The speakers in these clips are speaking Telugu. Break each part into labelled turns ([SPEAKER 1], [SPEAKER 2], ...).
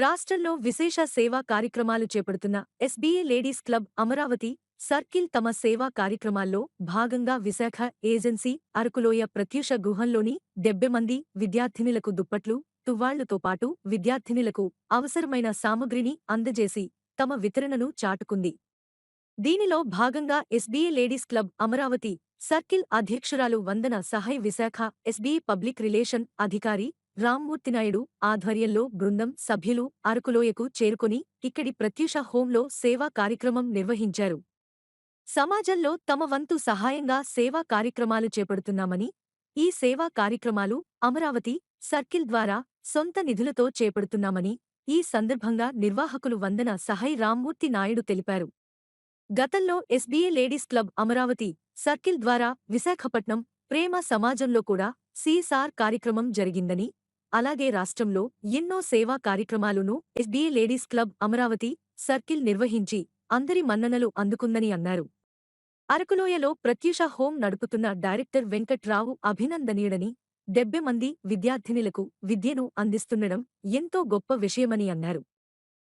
[SPEAKER 1] రాష్ట్రంలో విశేష సేవా కార్యక్రమాలు చేపడుతున్న SBA ladies club Amaravati circle తమ సేవా కార్యక్రమాల్లో భాగంగా విశాఖ ఏజెన్సీ అరకులోయ ప్రత్యూష గుహంలోని డెబ్బె మంది విద్యార్థినులకు దుప్పట్లు తువ్వాళ్ళతో పాటు విద్యార్థినులకు అవసరమైన సామగ్రిని అందజేసి తమ వితరణను చాటుకుంది. దీనిలో భాగంగా SBA ladies club Amaravati circle అధ్యక్షురాలు Vandana Sahay Visakha SBA public relation అధికారి రామ్మూర్తినాయుడు ఆధ్వర్యంలో బృందం సభ్యులు అరకులోయకు చేరుకొని ఇక్కడి ప్రత్యూష హోంలో సేవా కార్యక్రమం నిర్వహించారు. సమాజంలో తమ వంతు సహాయంగా సేవా కార్యక్రమాలు చేపడుతున్నామని ఈ సేవా కార్యక్రమాలు అమరావతి సర్కిల్ ద్వారా సొంత నిధులతో చేపడుతున్నామని ఈ సందర్భంగా నిర్వాహకులు వందన సహాయ్ రామ్మూర్తి నాయుడు తెలిపారు. గతంలో SBA ladies club Amaravati circle ద్వారా విశాఖపట్నం ప్రేమ సమాజంలో కూడా సీఎస్ఆర్ కార్యక్రమం జరిగిందని అలాగే రాష్ట్రంలో ఎన్నో సేవా కార్యక్రమాలును SBA ladies club Amaravati circle నిర్వహించి అందరి మన్ననలు అందుకుందని అన్నారు. అరకులోయలో ప్రత్యూష హోం నడుపుతున్న డైరెక్టర్ వెంకట్రావు అభినందనీయుడని డెబ్బె మంది విద్యార్థినులకు విద్యను అందిస్తుండడం ఎంతో గొప్ప విషయమని అన్నారు.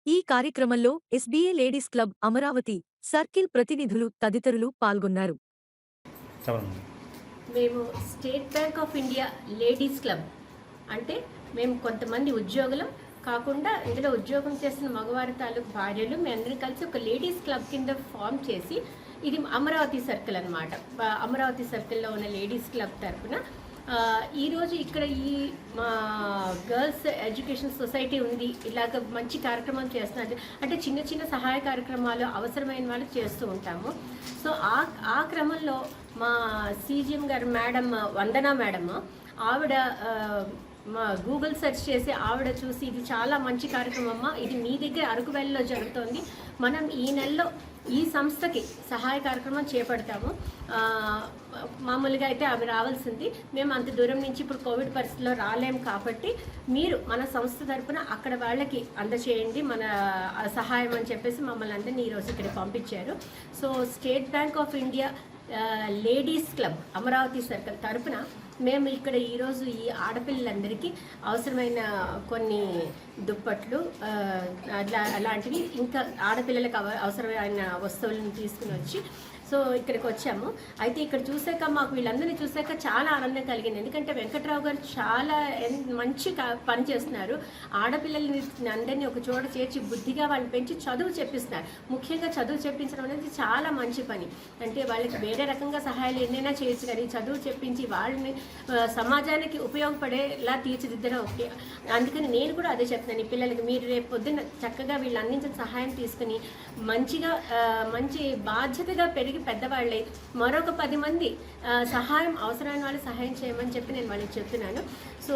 [SPEAKER 1] ఈ కార్యక్రమంలో SBA ladies club Amaravati circle ప్రతినిధులు తదితరులు పాల్గొన్నారు.
[SPEAKER 2] మేము State Bank of India ladies club అంటే మేము కొంతమంది ఉద్యోగులం కాకుండా ఇందులో ఉద్యోగం చేస్తున్న మగవారి తాలూకు భార్యలు మేము అందరం కలిసి ఒక లేడీస్ క్లబ్ కింద ఫామ్ చేసి ఇది అమరావతి సర్కిల్ అనమాట అమరావతి సర్కిల్లో ఉన్న లేడీస్ క్లబ్ తరపున. ఈరోజు ఇక్కడ ఈ మా గర్ల్స్ ఎడ్యుకేషన్ సొసైటీ ఉంది. ఇలాగ మంచి కార్యక్రమాలు చేస్తున్నారు. అంటే చిన్న చిన్న సహాయ కార్యక్రమాలు అవసరమైన వాళ్ళు చేస్తూ ఉంటాము. సో ఆ ఆ క్రమంలో మా సీజిఎం గారు మేడం వందన మేడం ఆవిడ మా గూగుల్ సెర్చ్ చేసి ఆవిడ చూసి ఇది చాలా మంచి కార్యక్రమం ఇది మీ దగ్గర అరకు వ్యాలీలో జరుగుతోంది. మనం ఈ నెలలో ఈ సంస్థకి సహాయ కార్యక్రమం చేపడతాము. మామూలుగా అయితే అవి రావాల్సింది. మేము అంత దూరం నుంచి ఇప్పుడు కోవిడ్ పరిస్థితిలో రాలేము కాబట్టి మీరు మన సంస్థ తరపున అక్కడ వాళ్ళకి అందచేయండి. మన సహాయం అని చెప్పేసి మమ్మల్ని అందరినీ ఈరోజు ఇక్కడ పంపించారు. So State Bank of India ladies club Amaravati circle తరపున మేము ఇక్కడ ఈరోజు ఈ ఆడపిల్లలందరికీ అవసరమైన కొన్ని దుప్పట్లు అట్లా అలాంటివి ఇంకా ఆడపిల్లలకు అవసరమైన వస్తువులను తీసుకుని వచ్చి సో ఇక్కడికి వచ్చాము. అయితే ఇక్కడ చూసాక మాకు వీళ్ళందరినీ చూసాక చాలా ఆనందం కలిగింది. ఎందుకంటే వెంకట్రావు గారు చాలా ఎన్- మంచి పని చేస్తున్నారు. ఆడపిల్లల్ని అందరినీ ఒక చోట చేర్చి బుద్ధిగా వాళ్ళని పెంచి చదువు చెప్పిస్తున్నారు. ముఖ్యంగా చదువు చెప్పించడం అనేది చాలా మంచి పని. అంటే వాళ్ళకి వేరే రకంగా సహాయాలు ఎన్నైనా చేయొచ్చు కానీ చదువు చెప్పించి వాళ్ళని సమాజానికి ఉపయోగపడేలా తీర్చిదిద్దడం ఒకటి అందుకని నేను కూడా అదే చెప్తున్నాను. ఈ పిల్లలకి మీరు రేపు పొద్దున్న చక్కగా వీళ్ళు అందించిన సహాయం తీసుకుని మంచిగా మంచి బాధ్యతగా పెరిగి పెద్దవాళ్ళై మరొక పది మంది సహాయం అవసరమైన వాళ్ళు సహాయం చేయమని చెప్పి నేను వాళ్ళకి చెప్తున్నాను. సో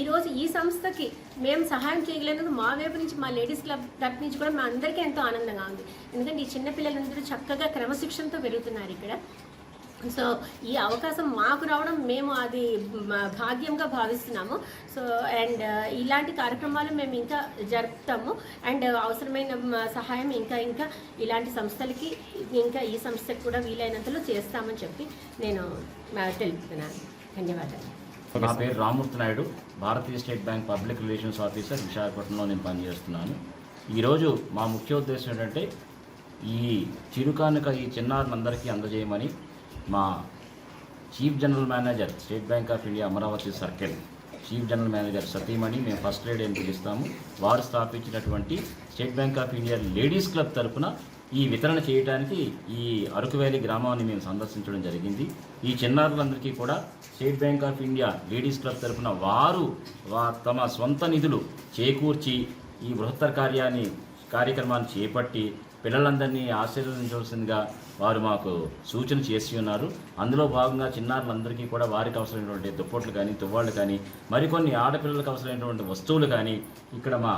[SPEAKER 2] ఈరోజు ఈ సంస్థకి మేము సహాయం చేయగలిగినందుకు మా వైపు నుంచి మా లేడీస్ క్లబ్ తరపు నుంచి కూడా మా అందరికీ ఎంతో ఆనందంగా ఉంది. ఎందుకంటే ఈ చిన్నపిల్లలందరూ చక్కగా క్రమశిక్షణతో పెరుగుతున్నారు ఇక్కడ. సో ఈ అవకాశం మాకు రావడం మేము అది భాగ్యంగా భావిస్తున్నాము. సో అండ్ ఇలాంటి కార్యక్రమాలు మేము ఇంకా జరుపుతాము. అండ్ అవసరమైన సహాయం ఇంకా ఇంకా ఇలాంటి సంస్థలకి ఇంకా ఈ సంస్థకి కూడా వీలైనంతలో చేస్తామని చెప్పి నేను తెలుపుతున్నాను. ధన్యవాదాలు.
[SPEAKER 3] నా పేరు రామూర్తి నాయుడు. భారతీయ State Bank public relations officer విశాఖపట్నంలో నేను పనిచేస్తున్నాను. ఈరోజు మా ముఖ్య ఉద్దేశం ఏంటంటే ఈ చిరుకానుక ఈ చిన్నారులందరికీ అందజేయమని మా chief general manager State Bank of India Amaravati circle chief general manager సతీమణి మేము ఫస్ట్ లేడీ అని పిలుస్తాము. వారు స్థాపించినటువంటి State Bank of India ladies club తరపున ఈ వితరణ చేయడానికి ఈ అరకు వ్యాలీ గ్రామాన్ని మేము సందర్శించడం జరిగింది. ఈ చిన్నారులందరికీ కూడా state bank of India ladies club తరపున వారు తమ సొంత నిధులు చేకూర్చి ఈ బృహత్తర కార్యాన్ని కార్యక్రమాన్ని చేపట్టి పిల్లలందరినీ ఆశీర్వదించవలసిందిగా వారు మాకు సూచన చేసి ఉన్నారు. అందులో భాగంగా చిన్నారులందరికీ కూడా వారికి అవసరమైనటువంటి దుప్పట్లు కానీ తువ్వాళ్ళు కానీ మరికొన్ని ఆడపిల్లలకు అవసరమైనటువంటి వస్తువులు కానీ ఇక్కడ మా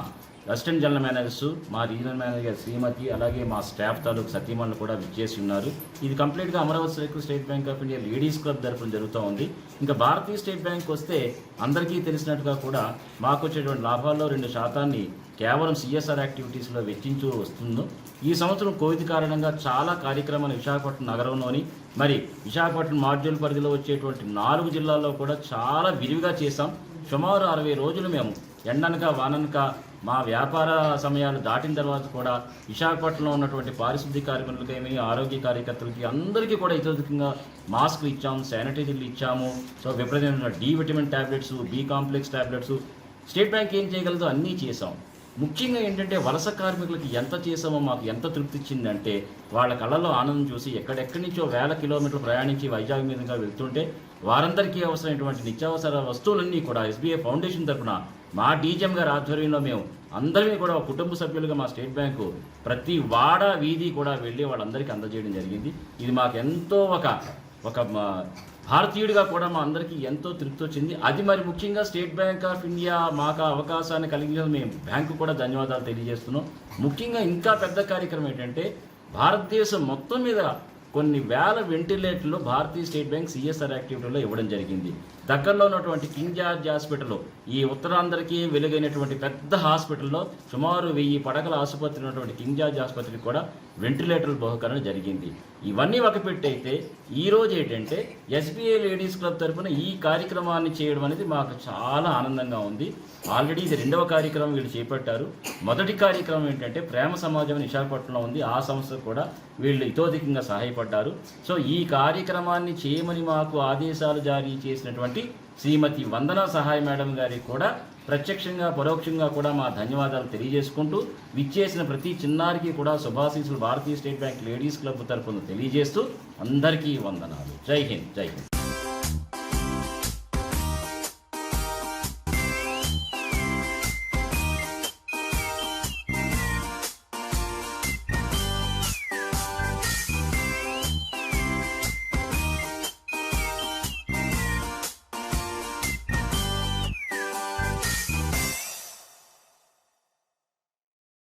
[SPEAKER 3] అసిస్టెంట్ జనరల్ మేనేజర్స్ మా రీజనల్ మేనేజర్ శ్రీమతి అలాగే మా స్టాఫ్ తాలూకు సతీమణులు కూడా విచ్చేసి ఉన్నారు. ఇది కంప్లీట్గా Amaravati circle state bank of India ladies club తరఫున జరుగుతూ ఉంది. ఇంకా భారతీయ స్టేట్ బ్యాంక్ వస్తే అందరికీ తెలిసినట్టుగా కూడా మాకు వచ్చేటువంటి లాభాల్లో రెండు శాతాన్ని కేవలం సిఎస్ఆర్ యాక్టివిటీస్లో వెచ్చించు వస్తుందో ఈ సంవత్సరం కోవిడ్ కారణంగా చాలా కార్యక్రమాలు విశాఖపట్నం నగరంలోని మరి విశాఖపట్నం మాడ్యూల్ పరిధిలో వచ్చేటువంటి నాలుగు జిల్లాల్లో కూడా చాలా విరివిగా చేశాం. సుమారు అరవై రోజులు మేము ఎండనక వాననక మా వ్యాపార సమయాలు దాటిన తర్వాత కూడా విశాఖపట్నంలో ఉన్నటువంటి పారిశుద్ధ్య కార్మికులకేమి ఆరోగ్య కార్యకర్తలకి అందరికీ కూడా ఇతోధికంగా మాస్కులు ఇచ్చాము శానిటైజర్లు ఇచ్చాము. సో విపరీతమైన D vitamin tablets B complex tablets state bank ఏం చేయగలదో అన్నీ చేసాం ముఖ్యంగా ఏంటంటే వలస కార్మికులకి ఎంత చేసామో మాకు ఎంత తృప్తి ఇచ్చిందంటే వాళ్ళ కళ్ళలో ఆనందం చూసి ఎక్కడెక్కడి నుంచో వేల కిలోమీటర్లు ప్రయాణించి వైజాగ్ మీదుగా వెళ్తుంటే వారందరికీ అవసరమైనటువంటి నిత్యావసర వస్తువులన్నీ కూడా ఎస్బీఐ ఫౌండేషన్ తరఫున మా డీజీఎం గారి ఆధ్వర్యంలో మేము అందరినీ కూడా ఒక కుటుంబ సభ్యులుగా మా స్టేట్ బ్యాంకు ప్రతి వాడ వీధి కూడా వెళ్ళి వాళ్ళందరికీ అందజేయడం జరిగింది. ఇది మాకు ఎంతో ఒక ఒక మా భారతీయుడిగా కూడా మా అందరికీ ఎంతో తృప్తి వచ్చింది. అది మరి ముఖ్యంగా స్టేట్ బ్యాంక్ ఆఫ్ ఇండియా మాకు అవకాశాన్ని కలిగించిన మేము బ్యాంకు కూడా ధన్యవాదాలు తెలియజేస్తున్నాం. ముఖ్యంగా ఇంకా పెద్ద కార్యక్రమం ఏంటంటే భారతదేశం మొత్తం మీద కొన్ని వేల వెంటిలేటర్లు భారతీయ స్టేట్ బ్యాంక్ సిఎస్ఆర్ యాక్టివిటీలో ఇవ్వడం జరిగింది. దగ్గరలో ఉన్నటువంటి కింగ్ జార్జ్ హాస్పిటల్ ఈ ఉత్తరాంధ్రకి వెలుగైనటువంటి పెద్ద హాస్పిటల్లో సుమారు వెయ్యి పడకల ఆసుపత్రి ఉన్నటువంటి కింగ్ జార్జ్ ఆసుపత్రికి కూడా వెంటిలేటర్ బహుకరణ జరిగింది. ఇవన్నీ ఒక పెట్టయితే ఈరోజు ఏంటంటే ఎస్బీఐ లేడీస్ క్లబ్ తరఫున ఈ కార్యక్రమాన్ని చేయడం అనేది మాకు చాలా ఆనందంగా ఉంది. ఆల్రెడీ ఇది రెండవ కార్యక్రమం వీళ్ళు చేపట్టారు. మొదటి కార్యక్రమం ఏంటంటే ప్రేమ సమాజం విశాఖపట్నంలో ఉంది. ఆ సంస్థ కూడా వీళ్ళు ఇతోధికంగా సహాయపడ్డారు. సో ఈ కార్యక్రమాన్ని చేయమని మాకు ఆదేశాలు జారీ చేసినటువంటి శ్రీమతి వందన సహాయ మేడం గారికి కూడా ప్రత్యక్షంగా పరోక్షంగా కూడా మా ధన్యవాదాలు తెలియజేసుకుంటూ విచ్చేసిన ప్రతి చిన్నారికి కూడా శుభాశీసులు భారతీయ స్టేట్ బ్యాంక్ లేడీస్ క్లబ్ తరఫున తెలియజేస్తూ అందరికీ వందనాలు. జై హింద్ జై హింద్.